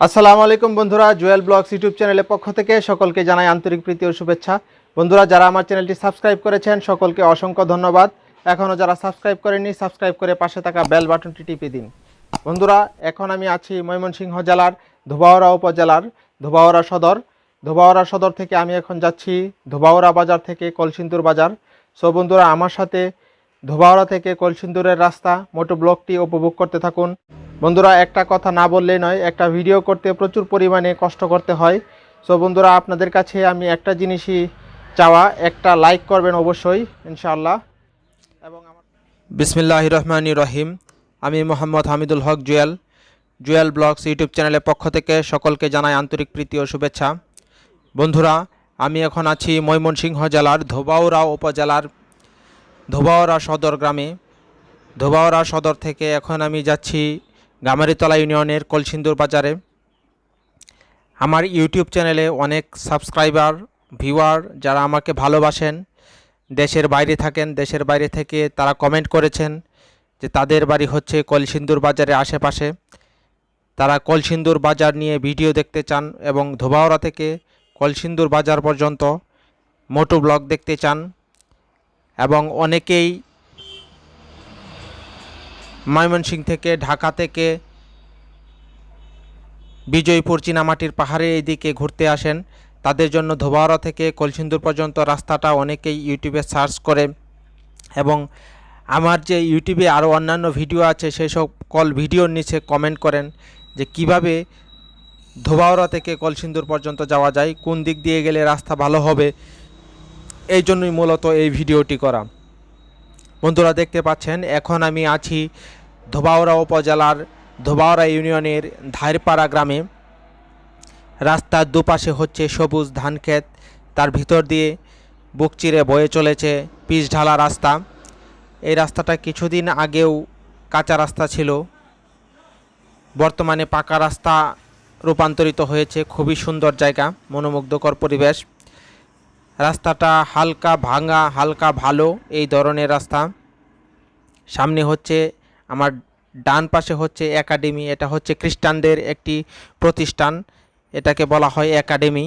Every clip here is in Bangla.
আসসালামু আলাইকুম বন্ধুরা, জুয়েল ব্লগস ইউটিউব চ্যানেলের পক্ষ থেকে সকলকে জানাই আন্তরিক প্রীতি ও শুভেচ্ছা। বন্ধুরা, যারা আমার চ্যানেলটি সাবস্ক্রাইব করেছেন, সকলকে অসংখ্য ধন্যবাদ। এখনও যারা সাবস্ক্রাইব করেননি, সাবস্ক্রাইব করে পাশে থাকা বেল বাটনটি টিপে দিন। বন্ধুরা, এখন আমি আছি ময়মনসিংহ জেলার ধোবাউড়া উপজেলার ধোবাউড়া সদর। ধোবাউড়া সদর থেকে আমি এখন যাচ্ছি ধোবাউড়া বাজার থেকে কলসিন্দুর বাজার। সো বন্ধুরা, আমার সাথে ধোবাউড়া থেকে কলসিন্দুরের রাস্তা, মোটো ব্লকটি উপভোগ করতে থাকুন। বন্ধুরা, একটা কথা না বললেই নয়, একটা ভিডিও করতে প্রচুর পরিমাণে কষ্ট করতে হয়। সো বন্ধুরা, আপনাদের কাছে আমি একটা জিনিসই চাওয়া, একটা লাইক করবেন অবশ্যই, ইনশাআল্লাহ। এবং আমার বিসমিল্লাহ রহমানি রহিম। আমি মোহাম্মদ হামিদুল হক জুয়েল। জুয়েল ব্লগস ইউটিউব চ্যানেলের পক্ষ থেকে সকলকে জানাই আন্তরিক প্রীতি ও শুভেচ্ছা। বন্ধুরা, আমি এখন আছি ময়মনসিংহ জেলার ধোবাউড়া উপজেলার ধোবাউড়া সদর গ্রামে। ধোবাউড়া সদর থেকে এখন আমি যাচ্ছি গামারিতলা ইউনিয়নের কলসিন্দুর বাজারে। আমার ইউটিউব চ্যানেলে অনেক সাবস্ক্রাইবার, ভিউয়ার যারা আমাকে ভালোবাসেন, দেশের বাইরে থাকেন, দেশের বাইরে থেকে তারা কমেন্ট করেছেন যে তাদের বাড়ি হচ্ছে কলসিন্দুর বাজারের আশেপাশে। তারা কলসিন্দুর বাজার নিয়ে ভিডিও দেখতে চান এবং ধোবাউড়া থেকে কলসিন্দুর বাজার পর্যন্ত মোটো ব্লগ দেখতে চান। এবং অনেকেই ময়মনসিংহ থেকে, ঢাকা থেকে বিজয়পুর চীনামাটির পাহাড়ে এইদিকে ঘুরতে আসেন। তাদের জন্য ধোবাওড়া থেকে কলসিন্দুর পর্যন্ত রাস্তাটা অনেকেই ইউটিউবে সার্চ করে এবং আমার যে ইউটিউবে আরও অন্যান্য ভিডিও আছে, সেই সব কল ভিডিওর নিচে কমেন্ট করেন যে কীভাবে ধোবাওড়া থেকে কলসিন্দুর পর্যন্ত যাওয়া যায়, কোন দিক দিয়ে গেলে রাস্তা ভালো হবে। এই জন্যই মূলত এই ভিডিওটি করা। বন্ধুরা দেখতে পাচ্ছেন, এখন আমি আছি ধোবাউড়া উপজেলার ধোবাউড়া ইউনিয়নের ধারপাড়া গ্রামে। রাস্তার দুপাশে হচ্ছে সবুজ ধান ক্ষেত, তার ভিতর দিয়ে বুক চিরে বয়ে চলেছে পিচ ঢালা রাস্তা। এই রাস্তাটা কিছুদিন আগেও কাঁচা রাস্তা ছিল। বর্তমানে পাকা রাস্তা রূপান্তরিত হয়েছে, খুবই সুন্দর জায়গা, মনোমুগ্ধকর পরিবেশ। রাস্তাটা হালকা ভাঙা, হালকা ভালো, এই ধরনের রাস্তা। সামনে হচ্ছে আমার ডান পাশে হচ্ছে একাডেমি, এটা হচ্ছে খ্রিস্টানদের একটি প্রতিষ্ঠান, এটাকে বলা হয় একাডেমি।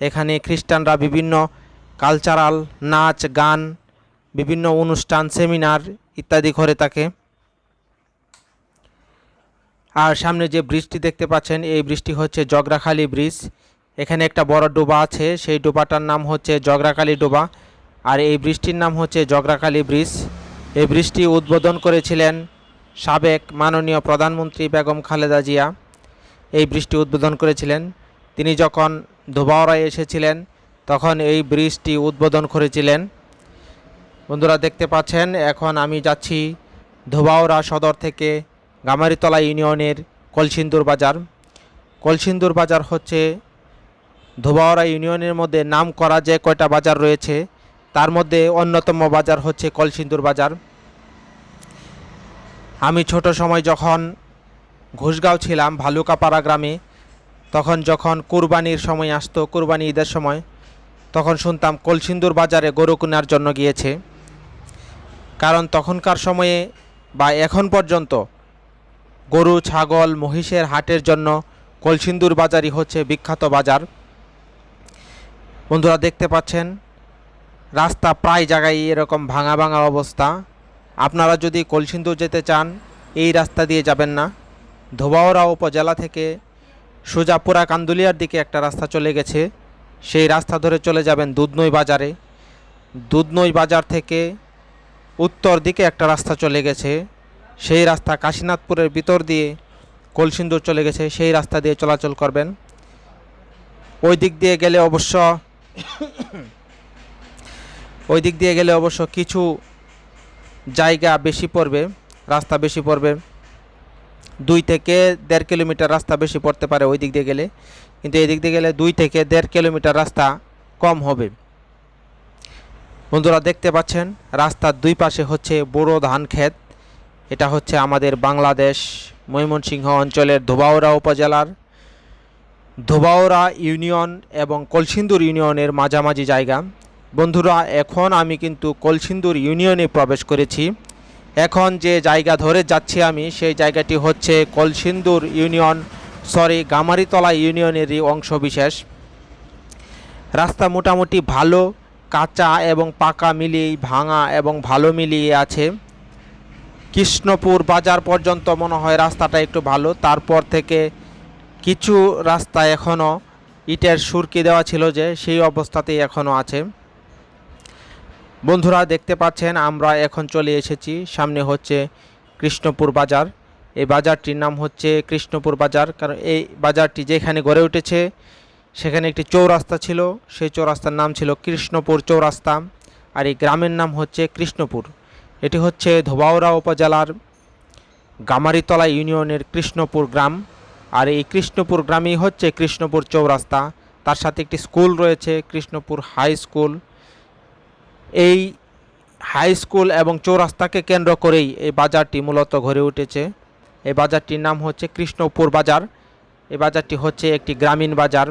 এখানে খ্রিস্টানরা বিভিন্ন কালচারাল নাচ, গান, বিভিন্ন অনুষ্ঠান, সেমিনার ইত্যাদি করে থাকে। আর সামনে যে ব্রিজটি দেখতে পাচ্ছেন, এই ব্রিজটি হচ্ছে জগরাখালি ব্রিজ। এখানে একটা বড় ডোবা আছে, সেই ডোবাটার নাম হচ্ছে জগরাকালী ডোবা। আর এই ব্রিজটির নাম হচ্ছে জগরাকালী ব্রিজ। এই ব্রিজটি উদ্বোধন করেছিলেন সাবেক মাননীয় প্রধানমন্ত্রী বেগম খালেদা জিয়া। এই ব্রিজটি উদ্বোধন করেছিলেন। তিনি যখন ধোবাওড়ায় এসেছিলেন, তখন এই ব্রিজটি উদ্বোধন করেছিলেন। বন্ধুরা, দেখতে পাচ্ছেন, এখন আমি যাচ্ছি ধোবাওড়া সদর থেকে গামারিতলা ইউনিয়নের কলসিন্দুর বাজার। কলসিন্দুর বাজার হচ্ছে ধোবাওড়া ইউনিয়নের মধ্যে নাম করা যে কয়টা বাজার রয়েছে, তার মধ্যে অন্যতম বাজার হচ্ছে কলসিন্দুর বাজার। আমি ছোট সময় যখন ঘুষগাঁও ছিলাম ভালুকাপাড়া গ্রামে, তখন যখন কুরবানির সময় আসতো, কুরবানি ঈদের সময়, তখন শুনতাম কলসিন্দুর বাজারে গরু কেনার জন্য গিয়েছে। কারণ তখনকার সময়ে বা এখন পর্যন্ত গরু, ছাগল, মহিষের হাটের জন্য কলসিন্দুর বাজারই হচ্ছে বিখ্যাত বাজার। বন্ধুরা দেখতে পাচ্ছেন, রাস্তা প্রায় জায়গায় এরকম ভাঙা ভাঙা অবস্থা। আপনারা যদি কলসিন্দুর যেতে চান, এই রাস্তা দিয়ে যাবেন না। ধোবাওড়া উপজেলা থেকে সোজাপুরা কান্দুলিয়ার দিকে একটা রাস্তা চলে গেছে। সেই রাস্তা ধরে চলে যাবেন দুধনই বাজারে। দুধনই বাজার থেকে উত্তর দিকে একটা রাস্তা চলে গেছে। সেই রাস্তা কাশীনাথপুরের ভিতর দিয়ে কলসিন্দুর চলে গেছে। সেই রাস্তা দিয়ে চলাচল করবেন। ওই দিক দিয়ে গেলে অবশ্য ওই দিক দিয়ে গেলে অবশ্য কিছু জায়গা বেশি পড়বে, রাস্তা বেশি পড়বে। দুই থেকে দেড় কিলোমিটার রাস্তা বেশি পড়তে পারে ওই দিক দিয়ে গেলে। কিন্তু এই দিক দিয়ে গেলে দুই থেকে দেড় কিলোমিটার রাস্তা কম হবে। বন্ধুরা দেখতে পাচ্ছেন, রাস্তার দুই পাশে হচ্ছে বড় ধান ক্ষেত। এটা হচ্ছে আমাদের বাংলাদেশ ময়মনসিংহ অঞ্চলের ধোবাউড়া উপজেলার ধোবাউড়া ইউনিয়ন এবং কলসিন্দুর ইউনিয়নের মাঝামাঝি জায়গা। বন্ধুরা, এখন আমি কিন্তু কলসিন্দুর ইউনিয়নে প্রবেশ করেছি। এখন যে জায়গা ধরে যাচ্ছি আমি, সেই জায়গাটি হচ্ছে কলসিন্দুর ইউনিয়ন, সরি, গামারিতলা ইউনিয়নেরই অংশ বিশেষ রাস্তা মোটামুটি ভালো, কাঁচা এবং পাকা মিলিয়ে ভাঙা এবং ভালো মিলিয়ে আছে। কৃষ্ণপুর বাজার পর্যন্ত মনে হয় রাস্তাটা একটু ভালো। তারপর থেকে কিছু রাস্তা এখনও ইটের সুরকি দেওয়া ছিল যে সেই অবস্থাতেই এখনও আছে। বন্ধুরা, দেখতে পাচ্ছেন, আমরা এখন চলে এসেছি। সামনে হচ্ছে কৃষ্ণপুর বাজার। এই বাজারটির নাম হচ্ছে কৃষ্ণপুর বাজার। কারণ এই বাজারটি যেখানে গড়ে উঠেছে, সেখানে একটি চৌরাস্তা ছিল। সেই চৌরাস্তার নাম ছিল কৃষ্ণপুর চৌরাস্তা। আর এই গ্রামের নাম হচ্ছে কৃষ্ণপুর। এটি হচ্ছে ধোবাউড়া উপজেলার গামারিতলা ইউনিয়নের কৃষ্ণপুর গ্রাম। আর এই কৃষ্ণপুর গ্রামই হচ্ছে কৃষ্ণপুর চৌরাস্তা। তার সাথে একটি স্কুল রয়েছে, কৃষ্ণপুর হাই স্কুল। এই হাই স্কুল এবং চৌরাস্তাকে কেন্দ্র করেই এই বাজারটি মূলত গড়ে উঠেছে। এই বাজারটির নাম হচ্ছে কৃষ্ণপুর বাজার। এই বাজারটি হচ্ছে একটি গ্রামীণ বাজার।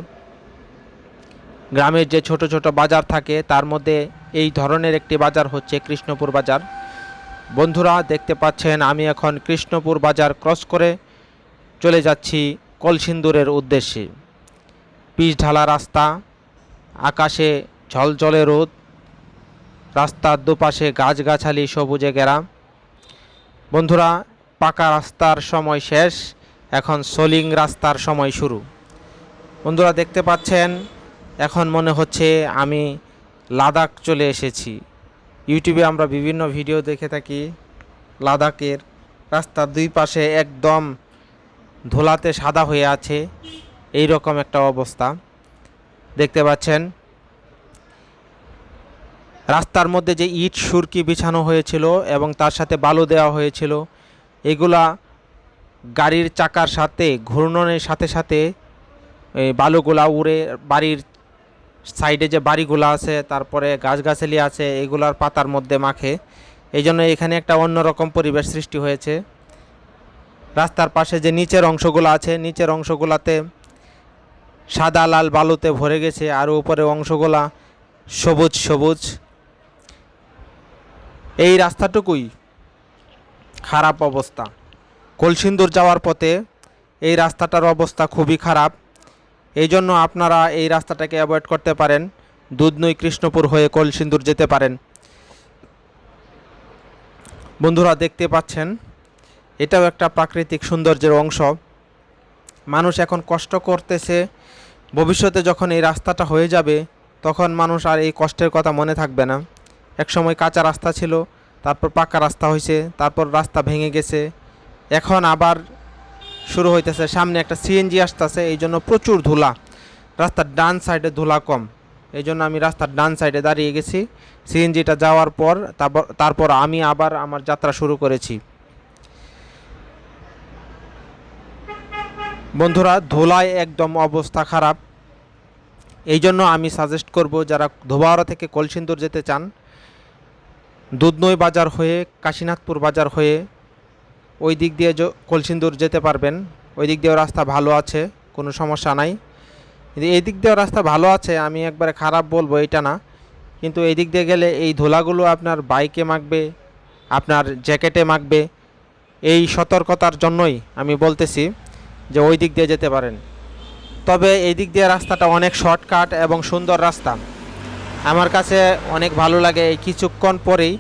গ্রামের যে ছোট ছোট বাজার থাকে, তার মধ্যে এই ধরনের একটি বাজার হচ্ছে কৃষ্ণপুর বাজার। বন্ধুরা, দেখতে পাচ্ছেন, আমি এখন কৃষ্ণপুর বাজার ক্রস করে চলে যাচ্ছি কলসিন্দুরের উদ্দেশ্যে। পিচ ঢালা রাস্তা, আকাশে ঝলঝলে রোদ, রাস্তার দুপাশে গাছগাছালি সবুজে ঘেরা। বন্ধুরা, পাকা রাস্তার সময় শেষ, এখন সোলিং রাস্তার সময় শুরু। বন্ধুরা, দেখতে পাচ্ছেন, এখন মনে হচ্ছে আমি লাদাখ চলে এসেছি। ইউটিউবে আমরা বিভিন্ন ভিডিও দেখে থাকি লাদাখের রাস্তার দুই পাশে একদম ধুলাতে সাদা হয়ে আছে। এই রকম একটা অবস্থা। দেখতে পাচ্ছেন, রাস্তার মধ্যে যে ইট, সুরকি বিছানো হয়েছিল এবং তার সাথে বালু দেওয়া হয়েছিল, এগুলা গাড়ির চাকার সাথে, ঘূর্ণনের সাথে সাথে বালুগুলা উড়ে বাড়ির সাইডে যে বাড়িগুলো আছে, তারপরে গাছগাছালি আছে, এগুলার পাতার মধ্যে মাখে। এই জন্য এখানে একটা অন্যরকম পরিবেশ সৃষ্টি হয়েছে। রাস্তার পাশে যে নিচের অংশগুলো আছে, নিচের অংশগুলাতে সাদা, লাল বালুতে ভরে গেছে আর উপরে অংশগুলা সবুজ সবুজ। এই রাস্তাটুকুই খারাপ অবস্থা। কলসিন্দুর যাওয়ার পথে এই রাস্তাটার অবস্থা খুবই খারাপ। এই জন্য আপনারা এই রাস্তাটাকে অ্যাভয়েড করতে পারেন। দুধনই কৃষ্ণপুর হয়ে কলসিন্দুর যেতে পারেন। বন্ধুরা দেখতে পাচ্ছেন এটাও একটা প্রাকৃতিক সৌন্দর্যের অংশ। মানুষ এখন কষ্ট করতেছে, ভবিষ্যতে যখন এই রাস্তাটা হয়ে যাবে, তখন মানুষ আর এই কষ্টের কথা মনে থাকবে না। একসময় কাঁচা রাস্তা ছিল, তারপর পাকা রাস্তা হয়েছে, তারপর রাস্তা ভেঙে গেছে। এখন আবার শুরু হইতেছে, সামনে একটা সিএনজি আসতেছে, এই জন্য প্রচুর ধুলা। রাস্তার ডান সাইডে ধুলা কম। এই জন্য আমি রাস্তার ডান সাইডে দাঁড়িয়ে গেছি। সিএনজিটা যাওয়ার পর, তারপর তারপর আমি আবার আমার যাত্রা শুরু করেছি। বন্ধুরা ধুলায় একদম অবস্থা খারাপ। এই জন্য আমি সাজেস্ট করব, যারা ধোবাওড়া থেকে কলসিন্দুর যেতে চান দুধনই বাজার হয়ে, কাশীনাথপুর বাজার হয়ে, ওই দিক দিয়ে কলসিন্দুর যেতে পারবেন। ওই দিক দিয়েও রাস্তা ভালো আছে, কোনো সমস্যা নাই। এই দিক দিয়েও রাস্তা ভালো আছে, আমি একবারে খারাপ বলব এটা না। কিন্তু এই দিক দিয়ে গেলে এই ধুলাগুলো আপনার বাইকে মাখবে, আপনার জ্যাকেটে মাখবে, এই সতর্কতার জন্যই আমি বলতেছি। যে ওই দিক দিয়ে যেতে পারেন। তবে এই দিক দিয়ে রাস্তাটা অনেক শর্টকাট এবং সুন্দর রাস্তা। আমার কাছে অনেক ভালো লাগে এই কিছুক্ষণ পরেই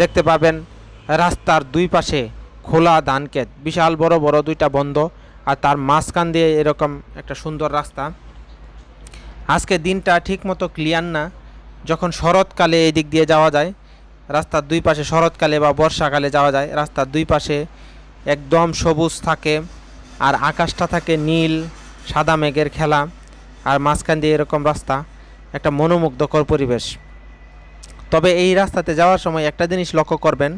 দেখতে পাবেন রাস্তার দুই পাশে খোলা ধান ক্ষেত। বিশাল বড় বড় দুইটা বন্ধ আর তার মাঝখান দিয়ে এরকম একটা সুন্দর রাস্তা। আজকে দিনটা ঠিক মতো ক্লিয়ার না। যখন শরৎকালে এই দিক দিয়ে যাওয়া যায়, রাস্তার দুই পাশে শরৎকালে বা বর্ষাকালে যাওয়া যায়, রাস্তার দুই পাশে একদম সবুজ থাকে। আর আকাশটা থাকে নীল, সাদা মেঘের খেলা আর মাঝখান দিয়ে এরকম রাস্তা, একটা মনোমুগ্ধকর পরিবেশ। তবে এই রাস্তাতে যাওয়ার সময় একটা জিনিস লক্ষ্য করবেন,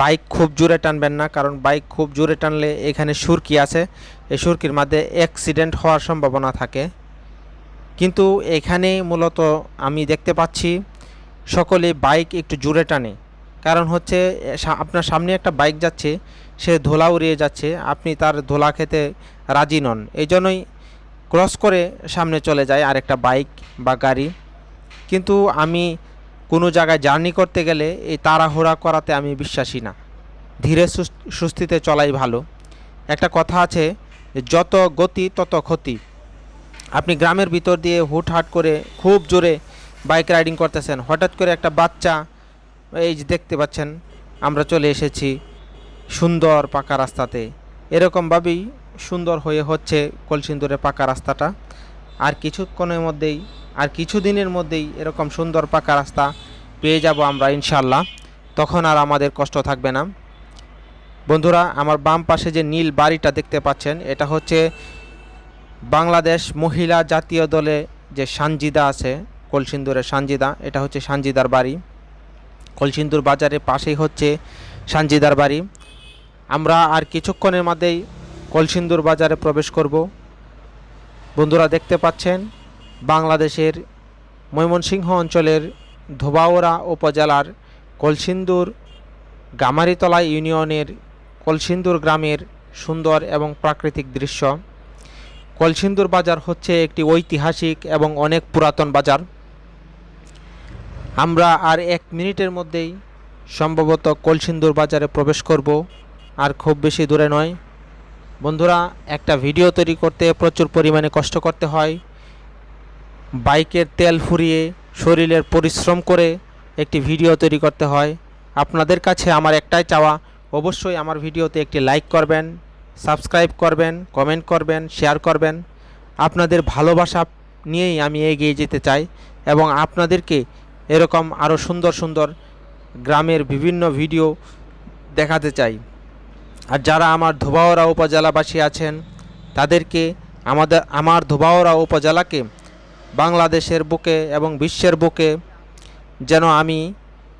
বাইক খুব জোরে টানবেন না, কারণ বাইক খুব জোরে টানলে এখানে সুরকি আছে। এই সুরকির মধ্যে অ্যাক্সিডেন্ট হওয়ার সম্ভাবনা থাকে। কিন্তু এখানে মূলত আমি দেখতে পাচ্ছি, সকলে বাইক একটু জোরে টানে। কারণ হচ্ছে আপনার সামনে একটা বাইক যাচ্ছে, সে ধোলা উড়িয়ে যাচ্ছে, আপনি তার ধোলা খেতে রাজি নন। এই জন্যই ক্রস করে সামনে চলে যায় আরেকটা বাইক বা গাড়ি। কিন্তু আমি কোনো জায়গায় জার্নি করতে গেলে এই তাড়াহুড়া করাতে আমি বিশ্বাসী না। ধীরে সুস- সুস্থিতে চলাই ভালো। একটা কথা আছে, যত গতি তত ক্ষতি। আপনি গ্রামের ভিতর দিয়ে হুটহাট করে খুব জোরে বাইক রাইডিং করতেছেন। হঠাৎ করে একটা বাচ্চা এই যে দেখতে পাচ্ছেন, আমরা চলে এসেছি সুন্দর পাকা রাস্তাতে। এরকমভাবেই সুন্দর হয়ে হচ্ছে কলসিন্দুরের পাকা রাস্তাটা। আর কিছুক্ষণের মধ্যেই, আর কিছু দিনের মধ্যেই এরকম সুন্দর পাকা রাস্তা পেয়ে যাব আমরা ইনশাল্লাহ তখন আর আমাদের কষ্ট থাকবে না। বন্ধুরা, আমার বাম পাশে যে নীল বাড়িটা দেখতে পাচ্ছেন, এটা হচ্ছে বাংলাদেশ মহিলা জাতীয় দলে যে সানজিদা আছে, কলসিন্দুরের সানজিদা, এটা হচ্ছে সানজিদার বাড়ি। কলসিন্দুর বাজারের পাশেই হচ্ছে সানজিদার বাড়ি। আমরা আর কিছুক্ষণের মধ্যেই কলসিন্দুর বাজারে প্রবেশ করব। বন্ধুরা দেখতে পাচ্ছেন, বাংলাদেশের ময়মনসিংহ অঞ্চলের ধোবাওড়া উপজেলার কলসিন্দুর গামারিতলা ইউনিয়নের কলসিন্দুর গ্রামের সুন্দর এবং প্রাকৃতিক দৃশ্য। কলসিন্দুর বাজার হচ্ছে একটি ঐতিহাসিক এবং অনেক পুরাতন বাজার। আমরা আর এক মিনিটের মধ্যেই সম্ভবত কলসিন্দুর বাজারে প্রবেশ করব, আর খুব বেশি দূরে নয়। বন্ধুরা, একটা ভিডিও তৈরি করতে প্রচুর পরিমাণে কষ্ট করতে হয়। বাইকের তেল ফুরিয়ে শরীরের পরিশ্রম করে একটি ভিডিও তৈরি করতে হয়। আপনাদের কাছে আমার একটাই চাওয়া, অবশ্যই আমার ভিডিওতে একটি লাইক করবেন, সাবস্ক্রাইব করবেন, কমেন্ট করবেন, শেয়ার করবেন। আপনাদের ভালোবাসা নিয়েই আমি এগিয়ে যেতে চাই এবং আপনাদেরকে এরকম আরও সুন্দর সুন্দর গ্রামের বিভিন্ন ভিডিও দেখাতে চাই। আর যারা আমার ধোবাওড়া উপজেলাবাসী আছেন, তাদেরকে আমাদের, আমার ধোবাওড়া উপজেলাকে, বাংলাদেশের বুকে এবং বিশ্বের বুকে যেন আমি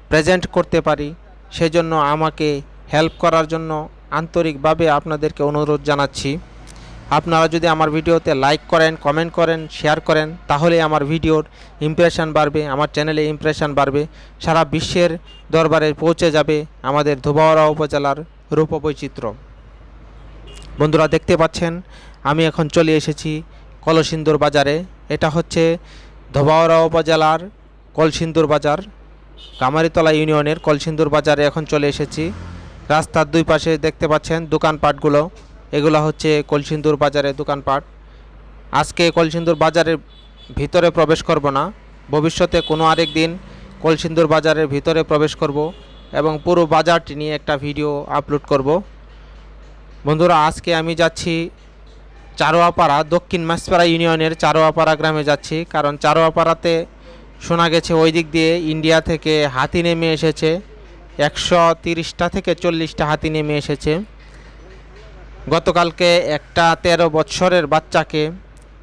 প্রেজেন্ট করতে পারি, সেজন্য আমাকে হেল্প করার জন্য আন্তরিকভাবে আপনাদেরকে অনুরোধ জানাচ্ছি। আপনারা যদি আমার ভিডিওতে লাইক করেন কমেন্ট করেন শেয়ার করেন, তাহলে আমার ভিডিওর ইমপ্রেশন বাড়বে, আমার চ্যানেলে ইমপ্রেশন বাড়বে, সারা বিশ্বের দরবারে পৌঁছে যাবে আমাদের ধোবাওড়া উপজেলার রূপবৈচিত্র্য। বন্ধুরা, দেখতে পাচ্ছেন, আমি এখন চলে এসেছি কলসিন্দুর বাজারে। এটা হচ্ছে ধোবাওড়া উপজেলার কলসিন্দুর বাজার। কামারিতলা ইউনিয়নের কলসিন্দুর বাজারে এখন চলে এসেছি। রাস্তার দুই পাশে দেখতে পাচ্ছেন দোকানপাটগুলো। এগুলো হচ্ছে কলসিন্দুর বাজারের দোকানপাট। আজকে কলসিন্দুর বাজারের ভিতরে প্রবেশ করব না। ভবিষ্যতে কোনো আরেক দিন কলসিন্দুর বাজারের ভিতরে প্রবেশ করব এবং পুরো বাজারটি নিয়ে একটা ভিডিও আপলোড করব। বন্ধুরা, আজকে আমি যাচ্ছি চারোয়াপাড়া, দক্ষিণ মাসপাড়া ইউনিয়নের চারোয়াপাড়া গ্রামে যাচ্ছি, কারণ চারোয়াপাড়াতে শোনা গেছে ওই দিক দিয়ে ইন্ডিয়া থেকে হাতি নেমে এসেছে। একশো তিরিশটা থেকে চল্লিশটা হাতি নেমে এসেছে। গতকালকে একটা তেরো বৎসরের বাচ্চাকে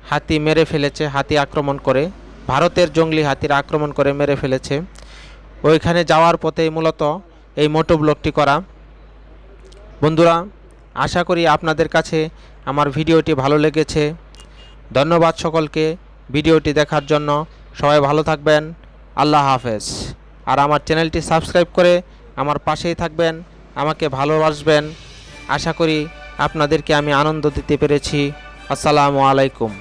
হাতি মেরে ফেলেছে, হাতি আক্রমণ করে। ভারতের জঙ্গলি হাতির আক্রমণ করে, মেরে ফেলেছে। ওইখানে যাওয়ার পথেই মূলত এই মোটো ব্লগটি করা। বন্ধুরা, আশা করি আপনাদের কাছে আমার ভিডিওটি ভালো লেগেছে। ধন্যবাদ সকলকে ভিডিওটি দেখার জন্য। সবাই ভালো থাকবেন। আল্লাহ হাফেজ। আর আমার চ্যানেলটি সাবস্ক্রাইব করে আমার পাশেই থাকবেন। আমাকে ভালোবাসবেন। আশা করি আপনাদেরকে আমি আনন্দ দিতে পেরেছি। আসসালামু আলাইকুম।